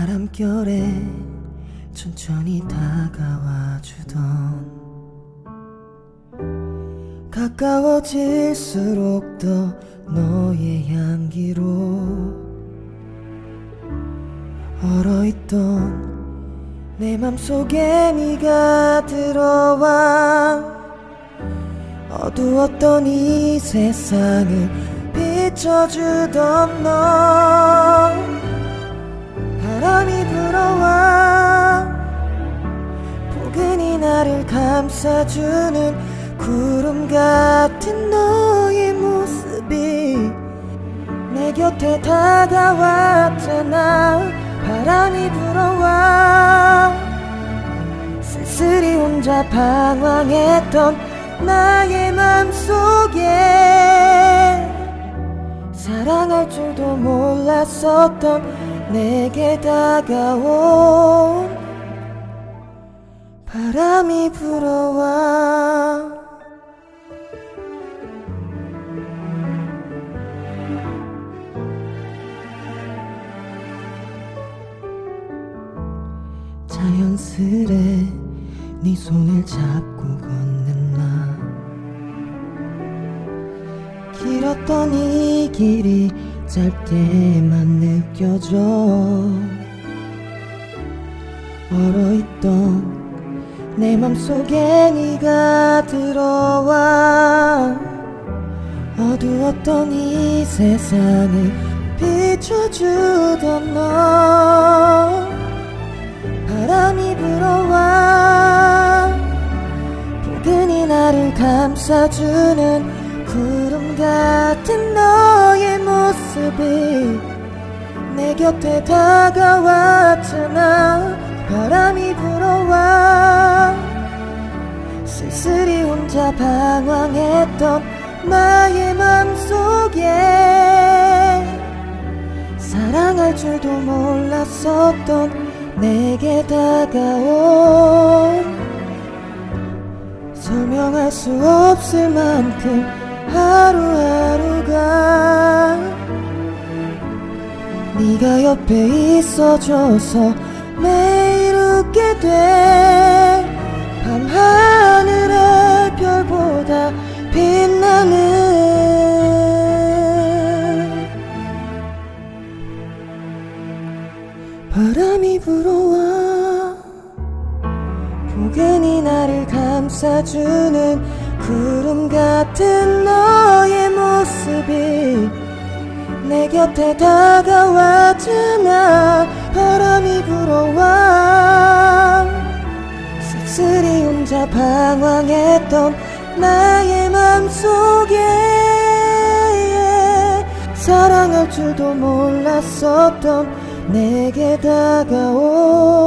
바람결에 천천히 다가와 주던 가까워질수록 더 너의 향기로 얼어있던 내 맘속에 네가 들어와 어두웠던 이 세상을 비춰주던 너 바람이 불어와 포근히 나를 감싸주는 구름 같은 너의 모습이 내 곁에 다가왔잖아. 바람이 불어와 쓸쓸히 혼자 방황했던 나의 맘속에 사랑할 줄도 몰랐었던 내게 다가온 바람이 불어와. 자연스레 네 손을 잡고 걷는 나. 길었던 이 길이 짧게만 느껴져. 얼어있던 내 맘속에 네가 들어와. 어두웠던 이 세상을 비춰주던 너. 바람이 불어와. 포근히 나를 감싸주는 구름 같은 너의 모습이 내 곁에 다가왔잖아 바람이 불어와 쓸쓸히 혼자 방황했던 나의 맘속에 사랑할 줄도 몰랐었던 내게 다가온 설명할 수 없을 만큼 하루하루가 네가 옆에 있어줘서 매일 웃게 돼. 밤하늘의 별보다 빛나는 바람이 불어와 포근히 나를 감싸주는 구름 같은 내 곁에 다가왔잖아 바람이 불어와. 쓸쓸히 혼자 방황했던 나의 맘속에 사랑할 줄도 몰랐었던 내게 다가온